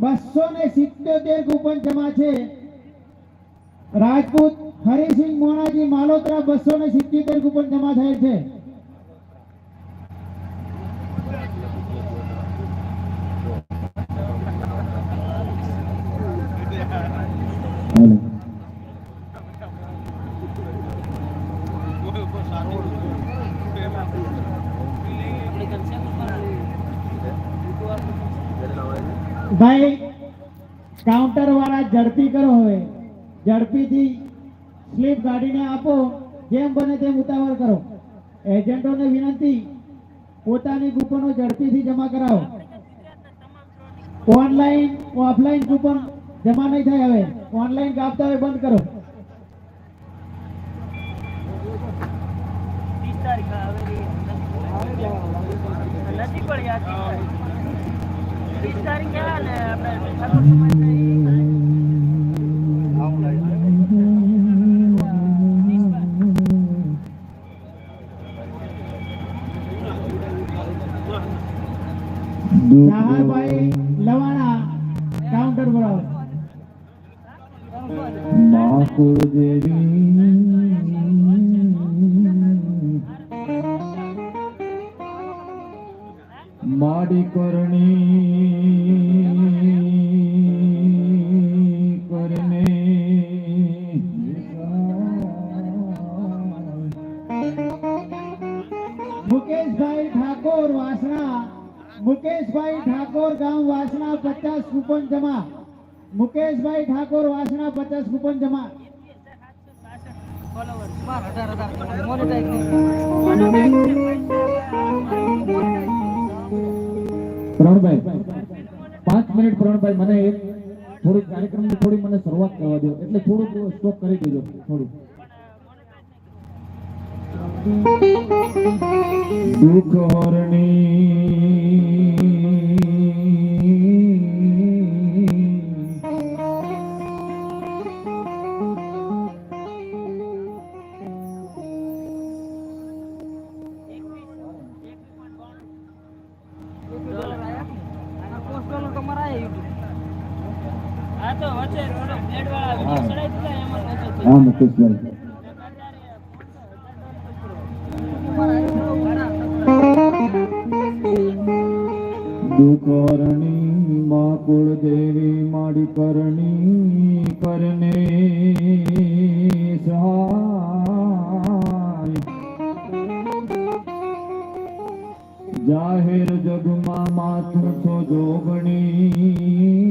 બસો ને સિત્યોતેર કૂપન જમા છે. રાજપૂત હરિસિંહ મોણાજી માલોત્રા બસો ને સિત્યોતેર કૂપન જમા થયેલ છે. ભાઈ કાઉન્ટર વાળા ઝડપી કરો હવે. ઝડપીથી સ્લીપ કાઢીને આપો. જેમ બને તેમ ઉતાવળ કરો. એજન્ટોને વિનંતી, પોતાની કૂપનો ઝડપીથી જમા કરાવો. ઓનલાઈન ઓફલાઈન કૂપન જમા નહીં થાય હવે. ઓનલાઈન કાપતા હોય, બંધ કરો ત્રીસ તારીખ આવેલી નથી પડી આ ત્રીસ તારીખ. ત્રીસ તારીખ ક્યાં ને આપણે ઠાકોર સમાજના ઈ નાહાભાઈ લવાણા કાઉન્ટર પર માડી કરણી પચાસ કૂપન જમા મુકેશભાઈ ઠાકોર વાસણા પચાસ કુપન જમા પ્રણભાઈ પાંચ મિનિટ પ્રણભાઈ મને એક થોડી કાર્યક્રમની થોડી મને શરૂઆત કરવા દો. એટલે થોડુંક સ્ટોપ કરી દેજો થોડું દુઃખ હરણી હા મુકેશભાઈ દુકરણી મા કુળદેવી માડી કરણી કરને જાહેર જગમાં માથું છો જોગણી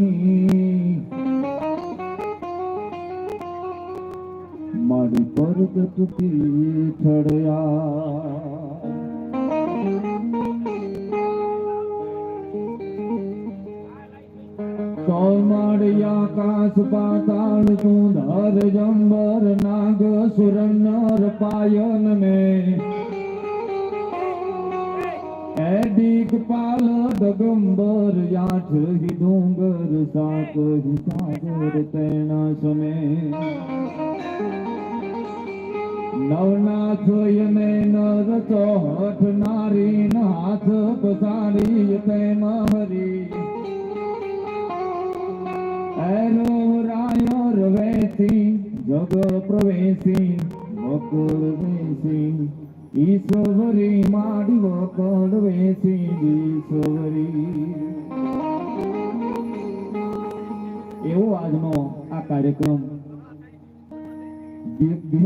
માડી પરગટથી છડયા. કૌમાળી કાસ પાતાળ કુંધર જંબર નાગ સુરનર પાયન મેં. એડિક પાલ દગંબર યાઠ હિ ડુંગર સાત હિ સાગર તેના સમે. નવનાથ યને નર ચોહઠ નારી નાથ પસારી તેમ હરી. એરો રાયો રવેસી જગ પ્રવેશી, મકર વેસી ઈશ્વરી માડી વકડ વેસી ઈશ્વરી. એવો આજનો આ કાર્યક્રમ બિ-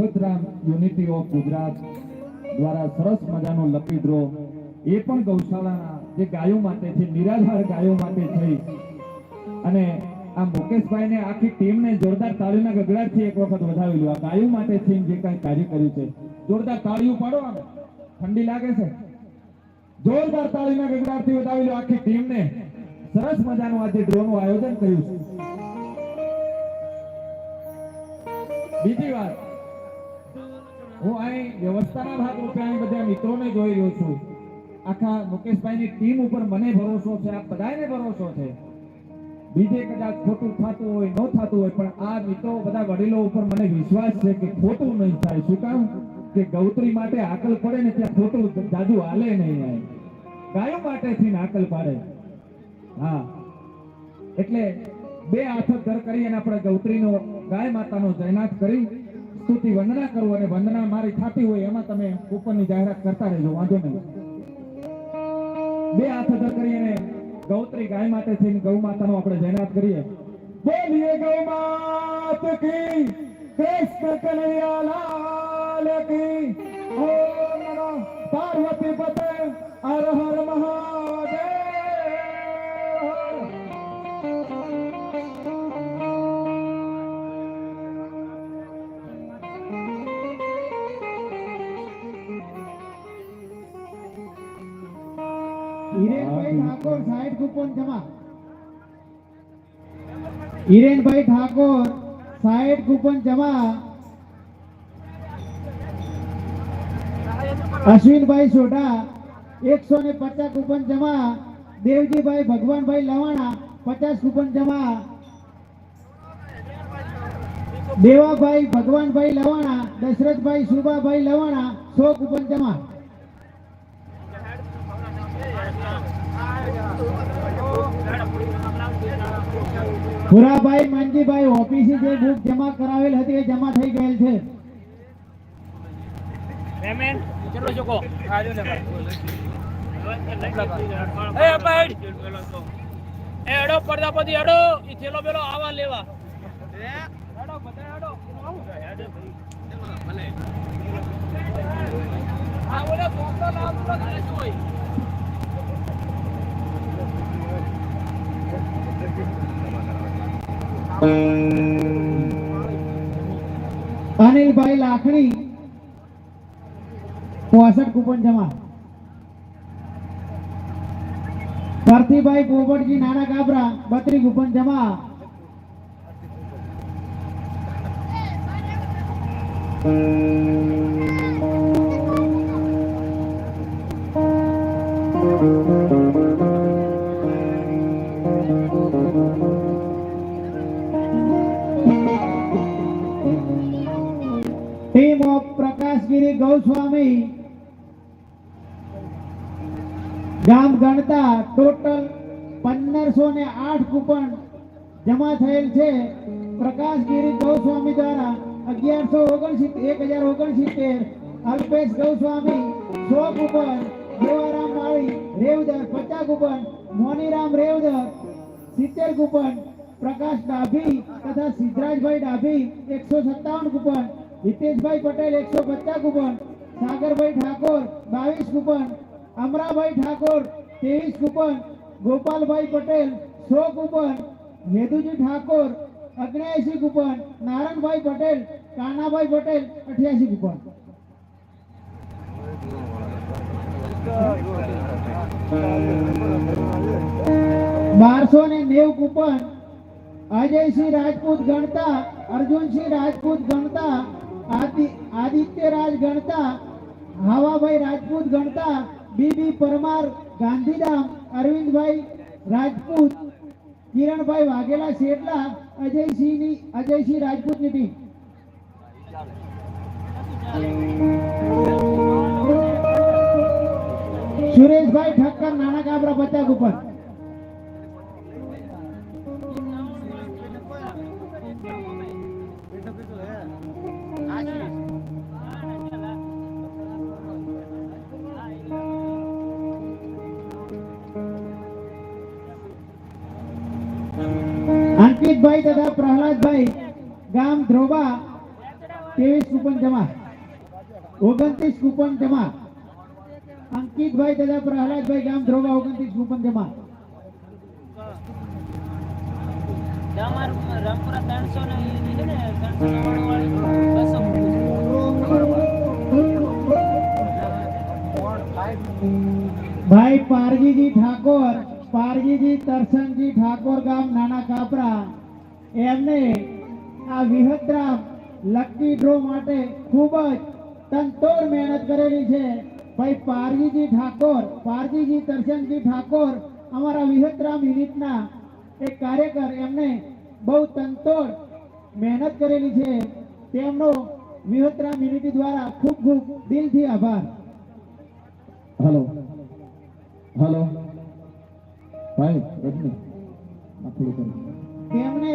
યુનિટી ઓફ ગુજરાત દ્વારા સરસ મજાનો લકી એ પણ ગૌશાળાના જે ગાયો માટે છે, નિરાધાર ગાયો માટે થઈ અને આ મુકેશભાઈને આખી ટીમને જોરદાર તાળીના ગગડાટથી એક વખત વધાવેલું આ ગાયો માટે થઈને જે કાંઈ કાર્ય કર્યું છે. જોરદાર તાળીઓ પાડો આમ. ઠંડી લાગે છે. જોરદાર તાળીના ગગડાટથી વધાવેલું આખી ટીમને. સરસ મજાનું આજે ડ્રોનું આયોજન કર્યું છે. બીજી વાત, હું અહીં વ્યવસ્થાના ભાગરૂપે અહીં બધા મિત્રોને જોઈ રહ્યો છું. આખા મુકેશભાઈની ટીમ ઉપર મને ભરોસો છે આ બધાને ભરોસો છે. બીજે કદાચ ખોટું થતું હોય, ન થતું હોય, પણ આ મિત્રો બધા વડીલો ઉપર મને વિશ્વાસ છે કે ખોટું નહીં થાય. શું કામ? કે ગૌત્રી માટે આકલ પડે ને ત્યાં ખોટું જાદુ હાલે નહીં આય. ગાયો માટે થઈને આકલ પાડે. હા. એટલે બે હાથ ધર કરી અને આપણે ગૌત્રીનો ગાય માતાનો જયનાથ કરી સ્તુતિ, વંદના કરવું અને વંદના મારી થતી હોય એમાં તમે ઉપરની જાહેરાત કરતા રહેજો, વાંધો નહીં. બે હાથ ધર કરી અને ગૌત્રી ગાય માટે થઈને ગૌ માતાનો આપણે જયનાથ કરીએ. બોલીએ ગૌ માત કી, કૃષ્ણ કનૈયા લાલ કી. ઓમ નમઃ. પાર્વતી પતે, હર હર મહાદેવ. ઠાકોર સાઈડ કૂપન જમા. હિરેનભાઈ ઠાકોર સાઈડ કૂપન જમા. અશ્વિનભાઈ સોઢા એકસો ને પચાસ કૂપન જમા. દેવજીભાઈ ભગવાનભાઈ લવાણા પચાસ કૂપન જમા. દેવાભાઈ ભગવાનભાઈ લવાણા, દશરથભાઈ સુભાભાઈ લવાણા સો કૂપન જમા. ભુરાભાઈ માનજીભાઈ ઓફિસે જે બુક જમા કરાવેલ હતી એ જમા થઈ ગયેલ છે. પેમેન્ટ કેટલો ચૂકો આજો ને એ અપાઈડ એ એડો પ્રજાપતિ એડો ઈ થેલો બેલો આવા લેવા. એડો બધા એડો આ બોલે બોમ્બો લાવ અનિલભાઈ લાખણી. પોસઠ કૂપન જમા. ભારતીભાઈ પોપટજી નાના કાબરા બત્રી કૂપન જમા. Thank ઓફ પ્રકાશગીરી ગૌસ્વામી ગામ ગણતા ટોટલ પંદરસો ને આઠ કૂપન જમા થયેલ છે. પ્રકાશગીરી ગૌસ્વામી દ્વારા અગિયારસો ઓગણસિત્તેર, એક હજાર ઓગણસિત્તેર અલ્પેશ ગૌસ્વામી સો કૂપન, દેવારામ માળી રેવદર પચાસ કૂપન, મોનીરામ રેવદર સિત્તેર કૂપન, પ્રકાશ ડાભી તથા સિદ્ધરાજભાઈ ડાભી એકસો સત્તાવન કૂપન હિતેશભાઈ પટેલ એકસો પચાસ કુપન સાગરભાઈ ઠાકોર બાવીસ કુપન અમરાભાઈ ઠાકોર ત્રેવીસ કુપન ગોપાલભાઈ પટેલ સો કુપન હેતુજી ઠાકોર અગ્નેસી કુપન નારણભાઈ પટેલ, કાનાભાઈ પટેલ અઠ્યાસી કુપન બારસો ને નેવ કુપન, અજયસિંહ રાજપૂત ગણતા, અર્જુનસિંહ રાજપૂત ગણતા આદિ આદિત્ય રાજ ગણતા, હાવાભાઈ રાજપૂત ગણતા બીબી પરમાર ગાંધીધામ, અરવિંદભાઈ રાજપૂત, કિરણભાઈ વાઘેલા શેટલા, અજયસિંહની, અજયસિંહ રાજપૂતની ટીમ. સુરેશભાઈ ઠક્કર નાના કાબરા પચાસ ઉપર. અંકિતભાઈ તથા પ્રહલાદભાઈ, ગામ ધ્રોબા ત્રેવીસ કુપન જમા, ઓગણત્રીસ કુપન જમા, અંકિતભાઈ તથા પ્રહલાદભાઈ, ગામ ધ્રોબા ઓગણત્રીસ કુપન જમા. ભાઈ પારજીજી ઠાકોર પારજીજી તરસનજી ઠાકોર ગામ નાના કાપરા. એમને આ વિહતરામ લકી ડ્રો માટે ખૂબ જ તનતોડ મહેનત કરેલી છે. ભાઈ પારજીજી ઠાકોર, પારગીજી તરસનજી ઠાકોર, અમારા વિહતરામ યુનિટના એક કાર્યકર એમને બહુ તનતોડ મહેનત કરેલી છે. તેમનો વિહતરામ યુનિટી દ્વારા ખૂબ ખૂબ દિલથી આભાર. હલો. હલો. ભાઈ આ તેમને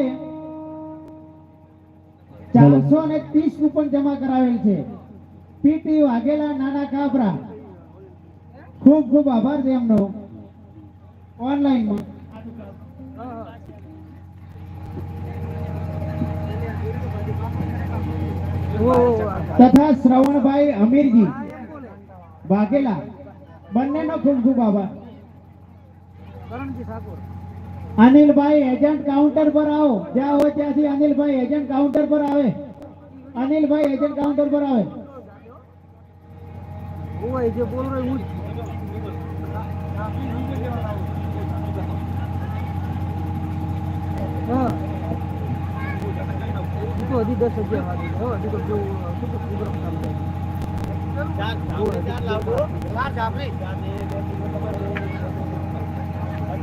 ચારસો ને ત્રીસ કૂપન જમા કરાવેલ છે. પીટી વાઘેલા નાના કાબરા ખૂબ ખૂબ આભાર છે એમનો ઓનલાઈનમાં. તથા શ્રવણભાઈ અમીરજી. વાઘેલા. બંનેનો ખૂબ ખૂબ આભાર. અનિલભાઈ એજન્ટ કાઉન્ટર પર આવો. જ્યાં હોય ત્યાંથી અનિલભાઈ એજન્ટ કાઉન્ટર પર આવે. અનિલભાઈ એજન્ટ કાઉન્ટર પર આવે.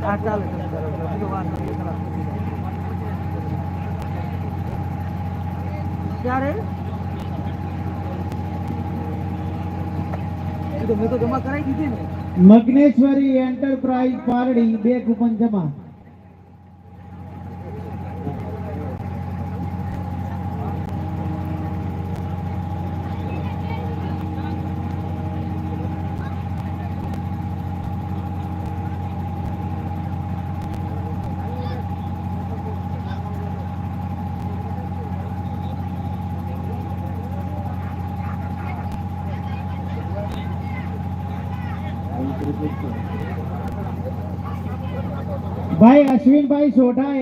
એ તો મેં તો જમા કરાવી દીધી મગ્નેશ્વરી એન્ટરપ્રાઇઝ પારડી બે કૂપન જમા. અશ્વિનભાઈ સોઢા